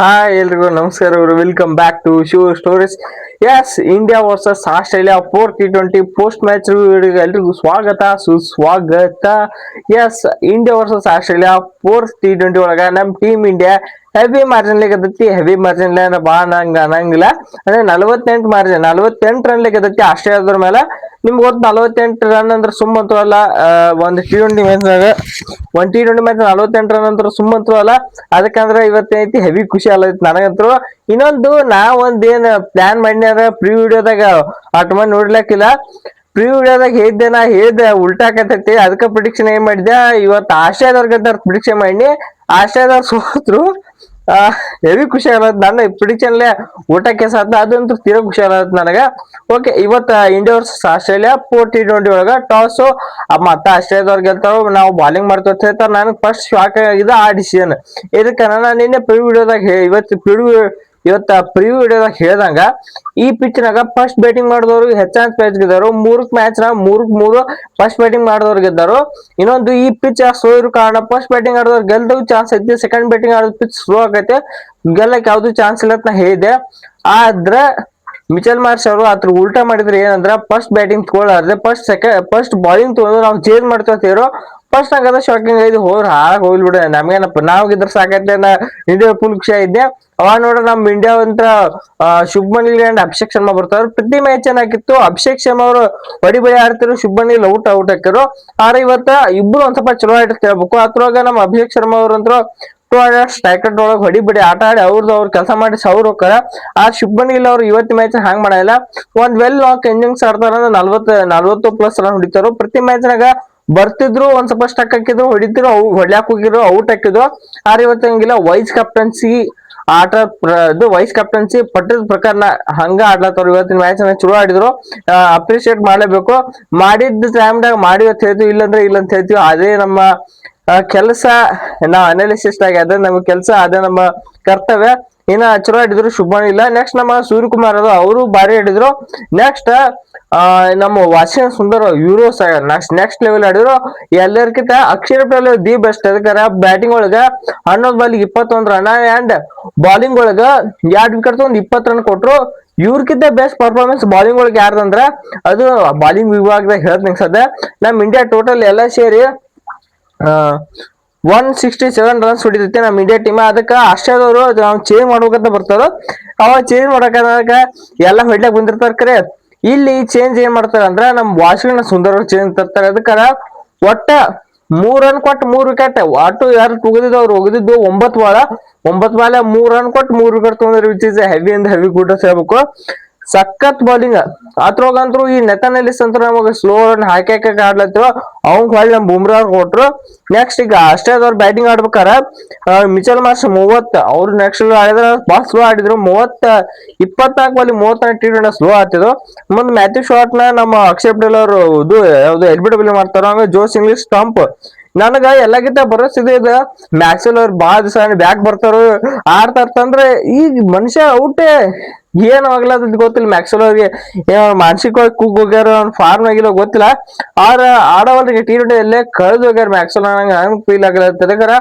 Hi ಎಲ್ರಿಗೂ ನಮಸ್ಕಾರ welcome back to shoe stories yes India versus Australia four T twenty post match ಎಲ್ರಿಗೂ ಸ್ವಾಗತ, ಸುಸ್ವಾಗತ. Yes India versus Australia four T twenty ಒಳಗ ನಮ್ಮ team India heavy margin ಗೆದ್ದತಿ. Heavy margin ಬಾ ಅನ್ನಂಗ ಅನ್ನಂಗಿಲ್ಲ ಅಂದ್ರೆ ನಲವತ್ತೆಂಟು ಮಾರ್ಜಿನ್ ನಲವತ್ತೆಂಟು ರನ್ ಗೆದ್ದತಿ. ಆಸ್ಟ್ರೇಲಿಯಾದ್ರ ಮೇಲೆ ನಿಮ್ಗೆ ಗೊತ್ತು ನಲವತ್ತೆಂಟು ರನ್ ಅಂದ್ರೆ ಸುಮ್ಮಂತು ಅಲ್ಲ ಒಂದು ಟಿ ಟ್ವೆಂಟಿ ಮ್ಯಾಚ್ನಾಗ ಒಂದ್ ಟಿ ಟ್ವೆಂಟಿ ಮ್ಯಾಚ್ ನಲವತ್ತೆಂಟು ರನ್ ಅಂದ್ರೆ ಸುಮ್ಮಂತು ಅಲ್ಲ. ಅದಕ್ಕಂದ್ರೆ ಇವತ್ತೇನೈತಿ ಹೆವಿ ಖುಷಿ ಅಲ್ಲೈತಿ ನನಗಂತೂ. ಇನ್ನೊಂದು ನಾ ಒಂದ್ ಏನ್ ಪ್ಲಾನ್ ಅಂದ್ರೆ ಪ್ರೀ ವಿಡಿಯೋದಾಗ ಆಟ ಮಾಡಿ ನೋಡ್ಲಕ್ಕಿಲ್ಲ. ಪ್ರೀ ವಿಡಿಯೋದಾಗ ಹೇಳಿದ್ದೆ ನಾ ಹೇಳ್ದೆ, ಉಲ್ಟಾ ಆಕತೈತಿ ಅದಕ್ಕೆ ಪ್ರಿಡಿಕ್ಷನ್ ಏನ್ ಮಾಡಿದ್ದೆ ಇವತ್ತು ಆಶಯದವ್ರ ಪ್ರಿಡಿಕ್ಷನ್ ಮಾಡಿ ಆಶಯದವ್ರು ಸೋತ್ರು. ಹೆವಿ ಖುಷಿ ಆಗತ್ತೆ ನನ್ನ ಪ್ರಿಡಿಕ್ಷನ್ ಊಟಕ್ಕೆ ಸಾಧ್ಯ ಅದಂತೂ ತೀರ ಖುಷಿ ಆಗತ್ತೆ ನನಗೆ. ಓಕೆ ಇವತ್ತು India Australia four T twenty ಒಳಗ ಟಾಸ್ ಮತ್ತೆ ಆಸ್ಟ್ರೇಲಿಯಾದವ್ರು ಗೆಲ್ತಾರೋ, ನಾವು ಬಾಲಿಂಗ್ ಮಾಡ್ತೀವಿ ಹೇಳ್ತಾರೆ. ನನಗೆ ಫಸ್ಟ್ ಶಾಕ್ ಆಗಿದೆ ಆ ಡಿಸಿಷನ್ ಇದಕ್ಕೆ ನಾನು ನಿನ್ನೆ ಪ್ರೀ ವಿಡಿಯೋದಾಗ ಇವತ್ತು ಪ್ರೀ ಇವತ್ತ ಪ್ರಿವ್ಯೂ ವಿಡಿಯೋದಾಗ ಹೇಳ್ದಂಗ, ಈ ಪಿಚ್ ನಾಗ ಫಸ್ಟ್ ಬ್ಯಾಟಿಂಗ್ ಮಾಡಿದವರು ಹೆಚ್ಚಾನ್ ಮ್ಯಾಚ್ ಗೆದ್ದಾರು. ಮೂರಕ್ ಮ್ಯಾಚ್ನ ಮೂರಕ್ ಮೂರು ಫಸ್ಟ್ ಬ್ಯಾಟಿಂಗ್ ಮಾಡಿದವ್ರು ಗೆದ್ದಾರು. ಇನ್ನೊಂದು ಈ ಪಿಚ್ ಸ್ಲೋ ಇರೋ ಕಾರಣ ಫಸ್ಟ್ ಬ್ಯಾಟಿಂಗ್ ಆಡಿದವ್ರು ಗೆಲ್ದವು ಚಾನ್ಸ್ ಐತಿ ಸೆಕೆಂಡ್ ಬ್ಯಾಟಿಂಗ್ ಆಡೋದು ಪಿಚ್ ಸ್ಲೋ ಆಗೈತೆ. ಗೆಲ್ಲಕ್ ಯಾವ್ದು ಚಾನ್ಸ್ ಇಲ್ಲ ಅಂತ ಹೇಳಿದೆ ಆದ್ರೆ ಮಿಚಲ್ ಮಾರ್ಷ್ ಅವರು ಅದ್ರ ಉಲ್ಟಾ ಮಾಡಿದ್ರೆ ಏನಂದ್ರ ಫಸ್ಟ್ ಬ್ಯಾಟಿಂಗ್ ತಗೊಳ್ಳಾರ್ದೆ ಫಸ್ಟ್ ಸೆಕೆಂಡ್ ಫಸ್ಟ್ ಬಾಲಿಂಗ್ ತಗೊಂಡು ನಾವು ಚೇಂಜ್ ಮಾಡ್ಕೊತೀರೋ ಫಸ್ಟ್ ಹಂಗದ ಶಾಕಿಂಗ್ ಐದು ಹೋದ್ರ ಹಾಳಾಗ್ ಹೋಗ್ಲಿ ಬಿಡ ನಮ್ಗೇನಪ್ಪ ನಾವ್ ಸಾಕತ್ತೇನ ಸಾಕೈತೆ ಇಂಡಿಯಾ ಫುಲ್ ಖುಷಿ ಆಯ್ತೆ ಅವಾಗ ನೋಡ್ರ ನಮ್ ಇಂಡಿಯಾ ಅಂತ ಶುಭ್ಮನ್ ಅಂಡ್ ಅಭಿಷೇಕ್ ಶರ್ಮಾ ಬರ್ತಾರ ಪ್ರತಿ ಮ್ಯಾಚ್ ಏನಾಗಿತ್ತು, ಅಭಿಷೇಕ್ ಶರ್ಮಾ ಅವರು ಬಡಿ ಬಡಿ ಆಡ್ತಿರೋ ಶುಭ್ಮನ್ ಗಿಲ್ ಔಟ್ ಔಟ್ ಹಾಕಿರು ಆದ್ರೆ ಇವತ್ತ ಇಬ್ರು ಒಂದ್ ಸ್ವಲ್ಪ ಚಲೋ ಆಯ್ತು ಕೇಳ್ಬೇಕು. ಅದ್ರೊಳಗ ನಮ್ಮ ಅಭಿಷೇಕ್ ಶರ್ಮಾ ಅವ್ರಂದ್ರು ಟು ಹಂಡ್ರೆಡ್ ಸ್ಟ್ರೈಕರ್ ಒಳಗೆ ಹೊಡಿ ಬಿಡಿ ಆಟ ಆಡಿ ಅವ್ರದ್ದು ಅವ್ರ ಕೆಲಸ ಮಾಡಿ ಸೌರ್ ಹೋಗ್ತಾರ. ಆ ಶುಭ್ಮನ್ ಗಿಲ್ ಅವ್ರು ಇವತ್ತು ಮ್ಯಾಚ್ ಹ್ಯಾಂಗ್ ಮಾಡಲ್ಲ. ಒಂದ್ ವೆಲ್ ಲಾಕ್ ಎಂಜಿಂಗ್ಸ್ ಆಡ್ತಾರ ನಲ್ವತ್ತು ನಲ್ವತ್ತು ಪ್ಲಸ್ ರನ್ ಹೊಡಿತಾರೋ ಪ್ರತಿ ಮ್ಯಾಚ್ನಾಗ ಬರ್ತಿದ್ರು, ಒಂದ್ ಸ್ವಲ್ಪ ಸ್ಟಕ್ ಹಾಕಿದ್ರು ಹೊಡಿತಿದ್ರು ಅವು ಹೊಡ್ಯಾಕ್ ಹೋಗಿದ್ರು ಔಟ್ ಹಾಕಿದ್ರು. ಆದ್ರೆ ಇವತ್ತು ಹಂಗಿಲ್ಲ ವೈಸ್ ಕ್ಯಾಪ್ಟನ್ಸಿ ಆಟ ಇದು ವೈಸ್ ಕ್ಯಾಪ್ಟನ್ಸಿ ಪಟ್ಟದ ಪ್ರಕಾರ ಹಂಗ ಆಡ್ಲತ್ತವ್ರು. ಇವತ್ತಿನ ಮ್ಯಾಚ್ ಚಲೋ ಆಡಿದ್ರು. ಅಪ್ರಿಶಿಯೇಟ್ ಮಾಡ್ಲೇಬೇಕು. ಮಾಡಿದ್ದ ಟೈಮ್ದಾಗ ಮಾಡಿ ಅಂತ ಹೇಳ್ತೀವಿ, ಇಲ್ಲಂದ್ರೆ ಇಲ್ಲ ಅಂತ ಹೇಳ್ತೀವಿ. ಅದೇ ನಮ್ಮ ಕೆಲಸ ನಾವ್ ಅನಾಲಿಸಿಸ್ಟ್ ಆಗಿ ಅದೇ ನಮ್ಮ ಕೆಲಸ, ಅದೇ ನಮ್ಮ ಕರ್ತವ್ಯ. ಇನ್ನ ಚಲೋ ಆಡಿದ್ರು, ಶುಭ ಇಲ್ಲ. ನೆಕ್ಸ್ಟ್ ನಮ್ಮ ಸೂರ್ಯಕುಮಾರ್ ಅದು ಅವರು ಬಾರಿ ಆಡಿದ್ರು. ನೆಕ್ಸ್ಟ್ ನಮ್ಮ ವಾಷಿಂಗ್ ಸುಂದರ್ ಯೂರೋಸ್ ನೆಕ್ಸ್ಟ್ ನೆಕ್ಸ್ಟ್ ಲೆವೆಲ್ ಆಡಿದ್ರು ಎಲ್ಲರಿಗಿಂತ ಅಕ್ಷರ ಪ್ಲೇಯರ್ ದಿ ಬೆಸ್ಟ್ ಅದಕ್ಕಾರ ಬ್ಯಾಟಿಂಗ್ ಒಳಗ ಹನ್ನೊಂದು ಬಾಲಿಗೆ ಇಪ್ಪತ್ತೊಂದು ರನ್ ಅಂಡ್ ಬಾಲಿಂಗ್ ಒಳಗ ಎರಡ್ ವಿಕೆಟ್ ತಗೊಂಡ್ ಇಪ್ಪತ್ತು ರನ್ ಕೊಟ್ರು. ಇವ್ರಕ್ಕಿಂತ ಬೆಸ್ಟ್ ಪರ್ಫಾರ್ಮೆನ್ಸ್ ಬಾಲಿಂಗ್ ಒಳಗೆ ಯಾರ್ದಂದ್ರ ಅದು ಬಾಲಿಂಗ್ ವಿಭಾಗದಾಗ ಹೇಳ್ತೀನಿ ಸದ್ಯ ನಮ್ ಇಂಡಿಯಾ ಟೋಟಲ್ ಎಲ್ಲ ಸೇರಿ ಒನ್ ಸಿಕ್ಸ್ಟಿ ಸೆವೆನ್ ರನ್ಸ್ ಹೊಡಿತೈತಿ ನಮ್ಮ ಇಂಡಿಯಾ ಟೀಮ್ ಅದಕ್ಕೆ ಆಸ್ಟ್ರೇಲಿಯಾದವರು ನಾವು ಚೇಂಜ್ ಮಾಡ್ಬೇಕಂತ ಬರ್ತಾರ. ಅವಾಗ ಚೇಂಜ್ ಮಾಡಕ ಎಲ್ಲ ಹೊಡ್ಲಾಕ್ ಬಂದಿರ್ತಾರ ಕರೆ. ಇಲ್ಲಿ ಚೇಂಜ್ ಏನ್ ಮಾಡ್ತಾರೆ ಅಂದ್ರ ನಮ್ ವಾಷಿಂಗ್ನ ಸುಂದರ ಚೇಂಜ್ ತರ್ತಾರೆ. ಅದಕ್ಕಾರ ಒಟ್ಟ ಮೂರ್ ರನ್ ಕೊಟ್ಟು ಮೂರ್ ವಿಕೆಟ್ ಒಟ್ಟು ಯಾರು ತುಗದಿದ್ದು ಅವ್ರು ಒಗದಿದ್ದು ಒಂಬತ್ ಬಾಳ ಒಂಬತ್ ಬಾಳ ಮೂರ್ ರನ್ ಕೊಟ್ಟು ಮೂರ್ ವಿಕೆಟ್ ತಗೊಂಡ್ರೆ which is heavy and heavy good ಹೇಳ್ಬೇಕು ಸಖತ್ ಬೌಲಿಂಗ್ ಅತ್ರೋಗಂತ್ರು ಈ ನೆತನೆಲಿಸ್ ಅಂತ ನಮಗೆ ಸ್ಲೋ ರನ್ ಹಾಕಿ ಹಾಕಿ ಆಡ್ಲತ್ತಿವ ಅವ್ನ್ ಹೊಳ್ಳಿ ನಮ್ ಬುಮ್ರಾ ಕೊಟ್ರು. ನೆಕ್ಸ್ಟ್ ಈಗ ಅಷ್ಟೇ ಆಸ್ಟ್ರೇಲಿಯಾದವ್ರು ಬ್ಯಾಟಿಂಗ್ ಆಡ್ಬೇಕಾರ ಮಿಚಲ್ ಮಾರ್ಷ್ ಮೂವತ್ ಅವ್ರು ನೆಕ್ಸ್ಟ್ ಆಡಿದ್ರ ಬಾಲ್ ಸ್ಲೋ ಆಡಿದ್ರು. ಮೂವತ್ತ, ಇಪ್ಪತ್ನಾಲ್ಕು ಬಾಲಿ ಮೂವತ್ತ ಟಿ ಟ್ವೆಂಟಿ ಸ್ಲೋ ಆಡ್ತಿದ್ರು. ಮುಂದೆ ಮ್ಯಾಥ್ಯೂ ಶಾರ್ಟ್ನ ನಮ್ಮ ಅಕ್ಷಯ್ ಪಟೇಲ್ ಅವರು ಇದು, ಯಾವ್ದು ಎಲ್ ಬಿಲ್ ಮಾಡ್ತಾರ, ಹಂಗ ಜೋಸ್ ಇಂಗ್ಲಿಷ್ ಸ್ಟಂಪ್ ನನಗ ಎಲ್ಲಕ್ಕಿಂತ ಬರೋಸ್ ಇದೆ. ಮ್ಯಾಕ್ಸಲ್ ಅವ್ರು ಬಾಳ ದಿವಸ ಬ್ಯಾಕ್ ಬರ್ತಾರ ಆಡ್ತಾರ್ತಂದ್ರೆ ಈಗ ಮನುಷ್ಯ ಔಟೇ. ಏನ್ ಆಗ್ಲದ ಗೊತ್ತಿಲ್ಲ. ಮ್ಯಾಕ್ಸಲ್ ಅವ್ರಿಗೆ ಮಾನಸಿಕವಾಗಿ ಕುಗ್ ಹೋಗ್ಯಾರ ಫಾರ್ಮ್ ಆಗಿಲ್ಲ ಗೊತ್ತಿಲ್ಲ. ಆರ ಆಡವಲ್ರಿಗೆ ಟಿ ಟ್ವೆಂಟಿ ಎಲ್ಲೇ ಕಳೆದು ಹೋಗ್ಯಾರ ಮ್ಯಾಕ್ಸೆಲ್ ನಂಗೆ ಫೀಲ್ ಆಗಲ್ಲ. ಅದಕ್ಕಾರ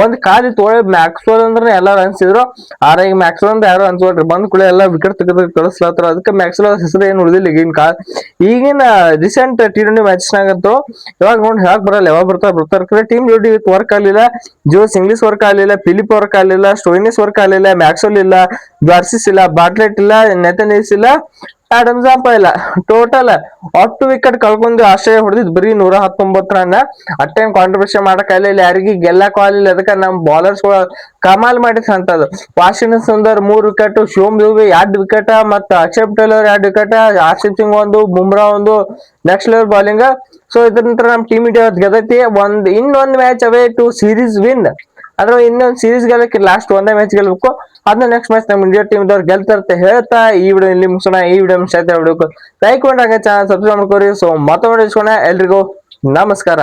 ಒಂದ್ ಕಾಲಿ ತೋಳೆ ಮ್ಯಾಕ್ಸ್ವೆಲ್ ಅಂದ್ರೆ ಎಲ್ಲಾರು ಅನ್ಸಿದ್ರು ಆದ್ರೆ ಈಗ ಮ್ಯಾಕ್ಸ್ವೆಲ್ ಅಂದ್ರೆ ಯಾರು ಅನ್ಕೊಳ್ರಿ ಬಂದ್ ಕೂಡ ಎಲ್ಲ ವಿಕೆಟ್ ತೆಗೆದು ಕಳಿಸ್ಲತ್ತಾರ. ಅದಕ್ಕೆ ಮ್ಯಾಕ್ಸ್ವೆಲ್ ಹೆಸರು ಏನು ಉಳಿದಿಲ್ಲ ಈಗಿನ ಕಾಲ. ಈಗಿನ ರೀಸೆಂಟ್ ಟಿ ಟ್ವೆಂಟಿ ಮ್ಯಾಚ್ನಾಗಂತೂ ಇವಾಗ ನೋಡಿ ಹೇಳಕ್ ಬರಲ್ಲ. ಯಾವಾಗ ಬರ್ತಾರೆ ಬರ್ತಾರ. ಟೀಮ್ ಜೋಡಿ ವರ್ಕ್ ಆಗ್ಲಿಲ್ಲ. ಜೋಸ್ ಇಂಗ್ಲಿಷ್ ವರ್ಕ್ ಆಗ್ಲಿಲ್ಲ. ಫಿಲಿಪ್ ವರ್ಕ್ ಆಗ್ಲಿಲ್ಲ. ಸ್ಟೋಯಿನಿಸ್ ವರ್ಕ್ ಆಗ್ಲಿಲ್ಲ. ಮ್ಯಾಕ್ಸ್ವೆಲ್ ಇಲ್ಲ. ಜಾರ್ಸಿಸ್ ಇಲ್ಲ. ಬಾಟ್ಲೆಟ್ ಇಲ್ಲ. ನೆತನೀಸ್ ಇಲ್ಲ. ಆಡಮ್ ಎಕ್ಸಾಂಪಲ್ ಇಲ್ಲ. ಟೋಟಲ್ ಒಟ್ಟು ವಿಕೆಟ್ ಕಳ್ಕೊಂಡು ಆಶ್ರಯ ಹೊಡೆದಿದ್ ಬರೀ ನೂರ ಹತ್ತೊಂಬತ್ತು ರನ್ ಟೈಮ್ ಕಾಂಟ್ರಿಬ್ಯೂಷನ್ ಮಾಡಕ್ ಇಲ್ಲ ಯಾರಿಗೆ ಗೆಲ್ಲಕ್ ಆಗಲಿಲ್ಲ ಅದಕ್ಕೆ ನಮ್ ಬೌಲರ್ಸ್ ಕಮಾಲ್ ಮಾಡಿಸ್ ಅಂತದ್ದು ವಾಷಿಂಗ್ಟನ್ ಸುಂದರ್ ಮೂರ್ ವಿಕೆಟ್ ಶಿವಮ್ ದುಬೆ ಎರಡ್ ವಿಕೆಟ್ ಮತ್ತ ಅಕ್ಷಯ್ ಪಟೇಲ್ ಅವ್ರ ಎರಡ್ ವಿಕೆಟ್ ಆಶಿಫ್ ಸಿಂಗ್ ಒಂದು, ಬುಮ್ರಾ ಒಂದು ನೆಕ್ಸ್ಟ್ ಲೆವೆಲ್ ಬೌಲಿಂಗ್ ಸೊ ಇದ್ರ ನಂತರ ನಮ್ ಟೀಮ್ ಇಂಡಿಯಾ ಗೆದತಿ ಒಂದ್, ಇನ್ನೊಂದು match away to series win ಆದ್ರೆ ಇನ್ನೊಂದು ಸೀರೀಸ್ ಗೆಲ್ಲಕ್ಕೆ ಲಾಸ್ಟ್ ಒಂದೇ ಮ್ಯಾಚ್ ಗೆಲ್ಬೇಕು. ಅದನ್ನ ನೆಕ್ಸ್ಟ್ ಮ್ಯಾಚ್ ನಮ್ಮ ಇಂಡಿಯಾ ಟೀಮ್ ದವ್ರು ಗೆಲ್ತಾರಂತ ಹೇಳ್ತಾ ಈ ವಿಡಿಯೋ ಇಲ್ಲಿ ಮುಗಿಸೋಣ. ಈ ವಿಡಿಯೋ ಆಯ್ತಾ ವಿಡಿಯೋ ಲೈಕ್ ಮಾಡಾಗ ಚಾನಲ್ ಸಬ್ಸ್ಕ್ರೈಬ್ ಮಾಡ್ಕೋರಿ ಸೊ ಮತ್ತೊಮ್ಮೆ ಎಲ್ರಿಗೂ ನಮಸ್ಕಾರ.